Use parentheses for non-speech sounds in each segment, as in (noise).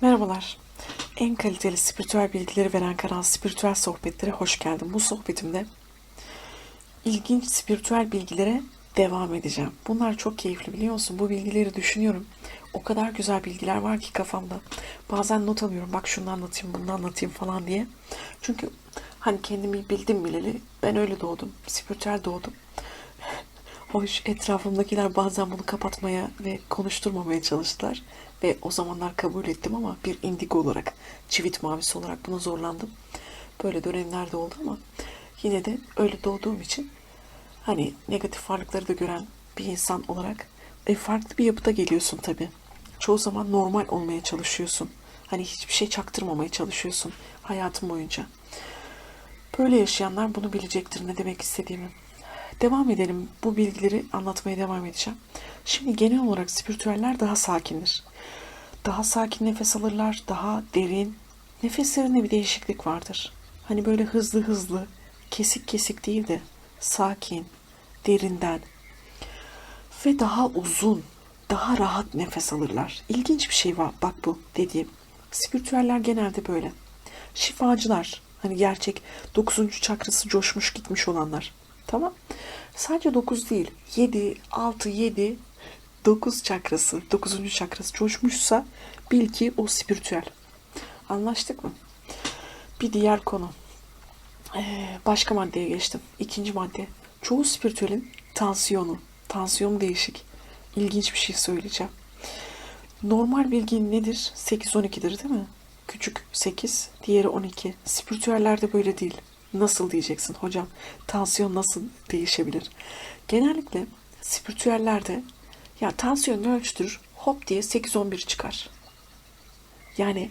Merhabalar. En kaliteli spiritüel bilgileri veren kanal Spiritüel Sohbetlere hoş geldin. Bu sohbetimde ilginç spiritüel bilgilere devam edeceğim. Bunlar çok keyifli biliyor musun? Bu bilgileri düşünüyorum. O kadar güzel bilgiler var ki kafamda. Bazen not alıyorum. Bak şunu anlatayım, bunu anlatayım falan diye. Çünkü hani kendimi bildim bileli ben öyle doğdum. Spiritüel doğdum. Hoş etrafımdakiler bazen bunu kapatmaya ve konuşturmamaya çalıştılar. Ve o zamanlar kabul ettim ama bir indigo olarak, çivit mavisi olarak buna zorlandım. Böyle dönemler de oldu ama yine de öyle doğduğum için hani negatif varlıkları da gören bir insan olarak e, farklı bir yapıda geliyorsun tabii. Çoğu zaman normal olmaya çalışıyorsun. Hani hiçbir şey çaktırmamaya çalışıyorsun hayatın boyunca. Böyle yaşayanlar bunu bilecektir ne demek istediğimi. Devam edelim. Bu bilgileri anlatmaya devam edeceğim. Şimdi genel olarak spiritüeller daha sakindir. Daha sakin nefes alırlar, daha derin. Nefeslerinde bir değişiklik vardır. Hani böyle hızlı hızlı, kesik kesik değil de sakin, derinden ve daha uzun, daha rahat nefes alırlar. İlginç bir şey var bak bu dediğim. Spiritüeller genelde böyle. Şifacılar, hani gerçek 9. çakrası coşmuş gitmiş olanlar. Tamam. Sadece 9 değil. 7, 6, 7, 9 çakrası, 9. çakrası coşmuşsa bil ki o spiritüel. Anlaştık mı? Bir diğer konu. Ee, başka maddeye geçtim. İkinci madde. Çoğu spiritüelin tansiyonu. Tansiyonu değişik. İlginç bir şey söyleyeceğim. Normal bilgi nedir? 8-12'dir değil mi? Küçük 8, diğeri 12. Spiritüellerde böyle değil. Nasıl diyeceksin hocam? Tansiyon nasıl değişebilir? Genellikle spiritüellerde ya tansiyon ölçtürür hop diye 8-11 çıkar. Yani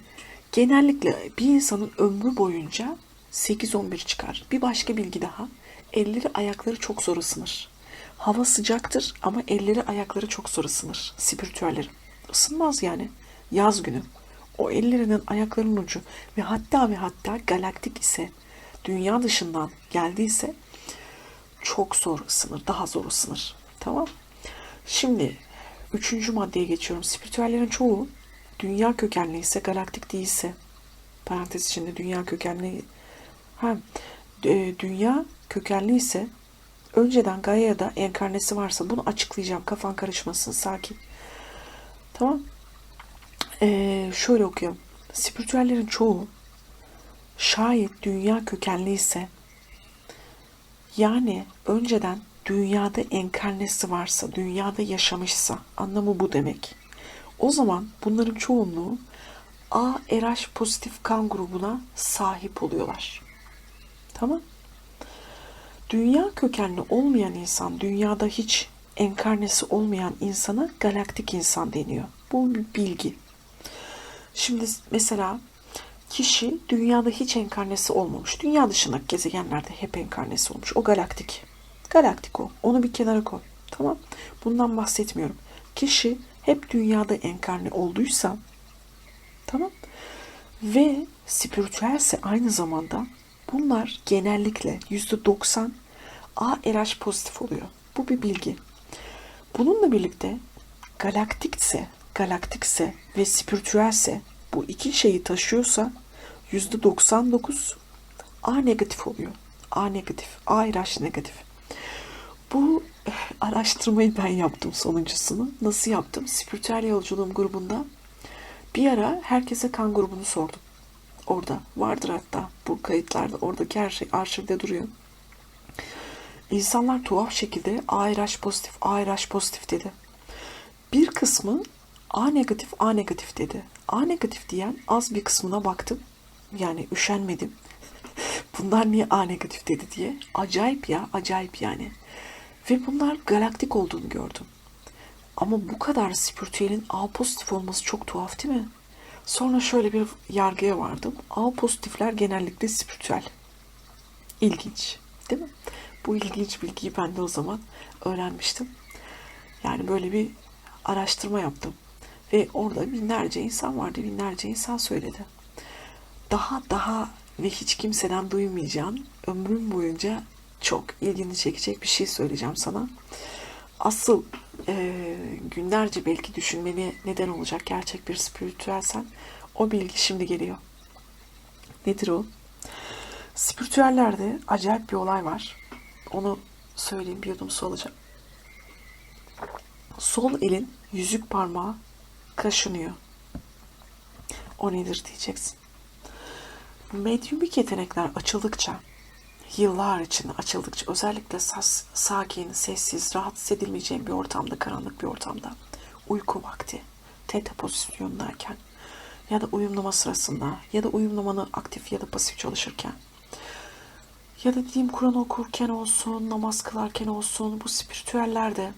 genellikle bir insanın ömrü boyunca 8-11 çıkar. Bir başka bilgi daha. Elleri ayakları çok zor ısınır. Hava sıcaktır ama elleri ayakları çok zor ısınır. Spiritüellerin. Isınmaz yani. Yaz günü. O ellerinin ayaklarının ucu ve hatta ve hatta galaktik ise dünya dışından geldiyse çok zor ısınır. Daha zor ısınır. Tamam. Şimdi üçüncü maddeye geçiyorum. Spiritüellerin çoğu dünya kökenli ise galaktik değilse parantez içinde dünya kökenli ha, e, dünya kökenli ise önceden Gaia'da enkarnesi varsa bunu açıklayacağım. Kafan karışmasın. Sakin. Tamam. Ee, şöyle okuyorum. Spiritüellerin çoğu şayet dünya kökenli ise yani önceden dünyada enkarnesi varsa, dünyada yaşamışsa anlamı bu demek. O zaman bunların çoğunluğu A RH pozitif kan grubuna sahip oluyorlar. Tamam? Dünya kökenli olmayan insan, dünyada hiç enkarnesi olmayan insana galaktik insan deniyor. Bu bir bilgi. Şimdi mesela kişi dünyada hiç enkarnesi olmamış. Dünya dışındaki gezegenlerde hep enkarnesi olmuş. O galaktik. Galaktik o. Onu bir kenara koy. Tamam. Bundan bahsetmiyorum. Kişi hep dünyada enkarne olduysa tamam ve spiritüelse aynı zamanda bunlar genellikle %90 ARH pozitif oluyor. Bu bir bilgi. Bununla birlikte galaktikse, galaktikse ve spiritüelse bu iki şeyi taşıyorsa %99 A negatif oluyor. A negatif, ARH negatif. Bu eh, araştırmayı ben yaptım sonuncusunu. Nasıl yaptım? Spiritüel yolculuğum grubunda bir ara herkese kan grubunu sordum. Orada vardır hatta bu kayıtlarda oradaki her şey arşivde duruyor. İnsanlar tuhaf şekilde ARH pozitif, ARH pozitif dedi. Bir kısmı A negatif, A negatif dedi. A negatif diyen az bir kısmına baktım. Yani üşenmedim. (laughs) Bunlar niye A negatif dedi diye. Acayip ya, acayip yani. Ve bunlar galaktik olduğunu gördüm. Ama bu kadar spiritüelin A pozitif olması çok tuhaf değil mi? Sonra şöyle bir yargıya vardım. A pozitifler genellikle spiritüel. İlginç değil mi? Bu ilginç bilgiyi ben de o zaman öğrenmiştim. Yani böyle bir araştırma yaptım. Ve orada binlerce insan vardı. Binlerce insan söyledi. Daha daha ve hiç kimseden duymayacağın ömrüm boyunca çok ilgini çekecek bir şey söyleyeceğim sana. Asıl e, günlerce belki düşünmeni neden olacak gerçek bir spiritüelsen O bilgi şimdi geliyor. Nedir o? Spiritüellerde acayip bir olay var. Onu söyleyeyim bir yudum su alacağım. Sol elin yüzük parmağı kaşınıyor. O nedir diyeceksin. Medyumik yetenekler açıldıkça, yıllar içinde açıldıkça, özellikle sas, sakin, sessiz, rahatsız edilmeyeceğin bir ortamda, karanlık bir ortamda, uyku vakti, teta pozisyondayken ya da uyumlama sırasında ya da uyumlamanı aktif ya da pasif çalışırken ya da dediğim Kur'an okurken olsun, namaz kılarken olsun, bu spiritüellerde,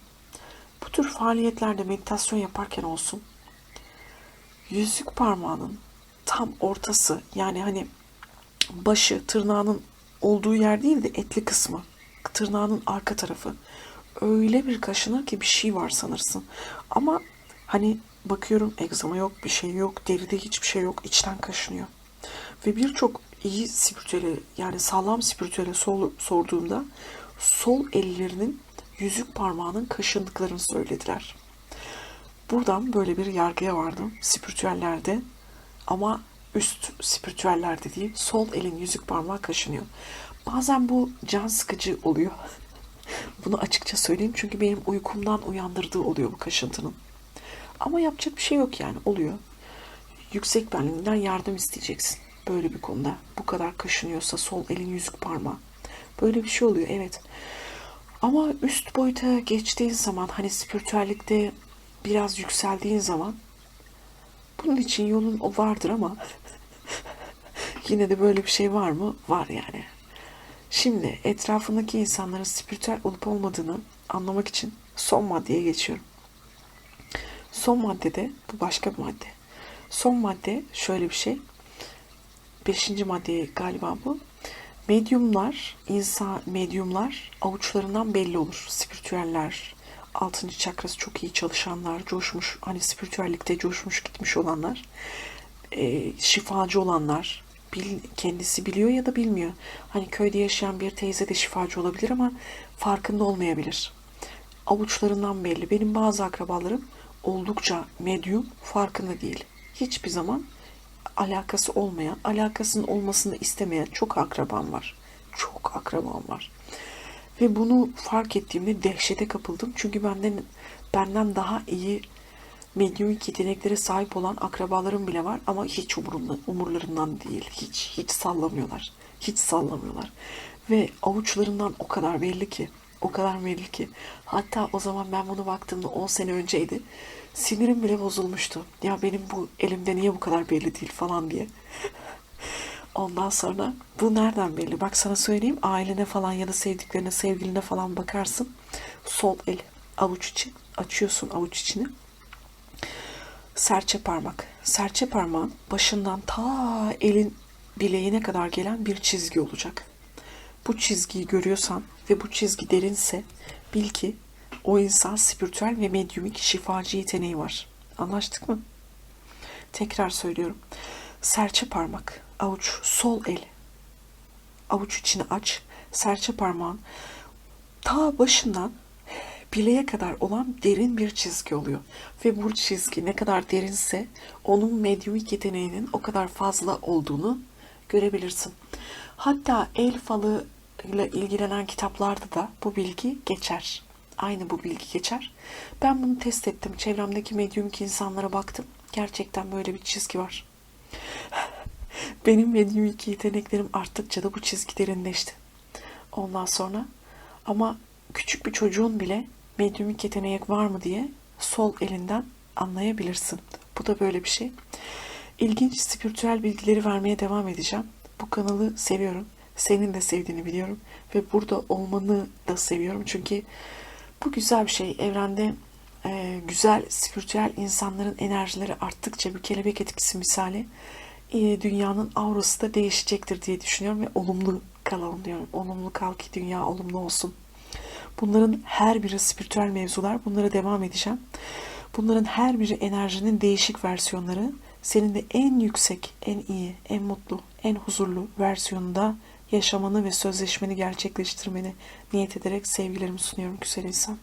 bu tür faaliyetlerde meditasyon yaparken olsun, yüzük parmağının tam ortası yani hani başı tırnağının olduğu yer değil de etli kısmı, tırnağının arka tarafı öyle bir kaşınır ki bir şey var sanırsın. Ama hani bakıyorum egzama yok, bir şey yok, deride hiçbir şey yok, içten kaşınıyor. Ve birçok iyi spiritüeli yani sağlam spiritüele sor, sorduğumda sol ellerinin yüzük parmağının kaşındıklarını söylediler. Buradan böyle bir yargıya vardım spiritüellerde ama üst spiritüellerde değil sol elin yüzük parmağı kaşınıyor. Bazen bu can sıkıcı oluyor. (laughs) Bunu açıkça söyleyeyim çünkü benim uykumdan uyandırdığı oluyor bu kaşıntının. Ama yapacak bir şey yok yani oluyor. Yüksek benliğinden yardım isteyeceksin. Böyle bir konuda. Bu kadar kaşınıyorsa sol elin yüzük parmağı. Böyle bir şey oluyor evet. Ama üst boyuta geçtiğin zaman hani spiritüellikte biraz yükseldiğin zaman bunun için yolun o vardır ama (laughs) yine de böyle bir şey var mı? Var yani. Şimdi etrafındaki insanların spiritüel olup olmadığını anlamak için son maddeye geçiyorum. Son maddede bu başka bir madde. Son madde şöyle bir şey. Beşinci madde galiba bu. Medyumlar, insan medyumlar avuçlarından belli olur. Spiritüeller, altıncı çakrası çok iyi çalışanlar, coşmuş, hani spiritüellikte coşmuş gitmiş olanlar, e, şifacı olanlar, bil, kendisi biliyor ya da bilmiyor. Hani köyde yaşayan bir teyze de şifacı olabilir ama farkında olmayabilir. Avuçlarından belli. Benim bazı akrabalarım oldukça medyum, farkında değil. Hiçbir zaman alakası olmayan, alakasının olmasını istemeyen çok akrabam var. Çok akrabam var. Ve bunu fark ettiğimde dehşete kapıldım. Çünkü benden benden daha iyi medyumik yeteneklere sahip olan akrabalarım bile var ama hiç umurumda, umurlarından değil. Hiç hiç sallamıyorlar. Hiç sallamıyorlar. Ve avuçlarından o kadar belli ki, o kadar belli ki. Hatta o zaman ben bunu baktığımda 10 sene önceydi. Sinirim bile bozulmuştu. Ya benim bu elimde niye bu kadar belli değil falan diye. Ondan sonra bu nereden belli? Bak sana söyleyeyim ailene falan ya da sevdiklerine, sevgiline falan bakarsın. Sol el avuç içi açıyorsun avuç içini. Serçe parmak. Serçe parmağın başından ta elin bileğine kadar gelen bir çizgi olacak. Bu çizgiyi görüyorsan ve bu çizgi derinse bil ki o insan spiritüel ve medyumik şifacı yeteneği var. Anlaştık mı? Tekrar söylüyorum. Serçe parmak, avuç, sol el. Avuç içini aç. Serçe parmağın ta başından bileğe kadar olan derin bir çizgi oluyor. Ve bu çizgi ne kadar derinse onun medyumik yeteneğinin o kadar fazla olduğunu görebilirsin. Hatta el falı ile ilgilenen kitaplarda da bu bilgi geçer. Aynı bu bilgi geçer. Ben bunu test ettim. Çevremdeki medyumik insanlara baktım. Gerçekten böyle bir çizgi var. Benim medyumik yeteneklerim arttıkça da bu çizgi derinleşti. Ondan sonra ama küçük bir çocuğun bile medyumik yetenek var mı diye sol elinden anlayabilirsin. Bu da böyle bir şey. İlginç spiritüel bilgileri vermeye devam edeceğim. Bu kanalı seviyorum. Senin de sevdiğini biliyorum. Ve burada olmanı da seviyorum. Çünkü bu güzel bir şey. Evrende e, güzel spiritüel insanların enerjileri arttıkça bir kelebek etkisi misali dünyanın aurası da değişecektir diye düşünüyorum ve olumlu kalalım diyorum. Olumlu kal ki dünya olumlu olsun. Bunların her biri spiritüel mevzular. Bunlara devam edeceğim. Bunların her biri enerjinin değişik versiyonları. Senin de en yüksek, en iyi, en mutlu, en huzurlu versiyonunda yaşamanı ve sözleşmeni gerçekleştirmeni niyet ederek sevgilerimi sunuyorum güzel insan.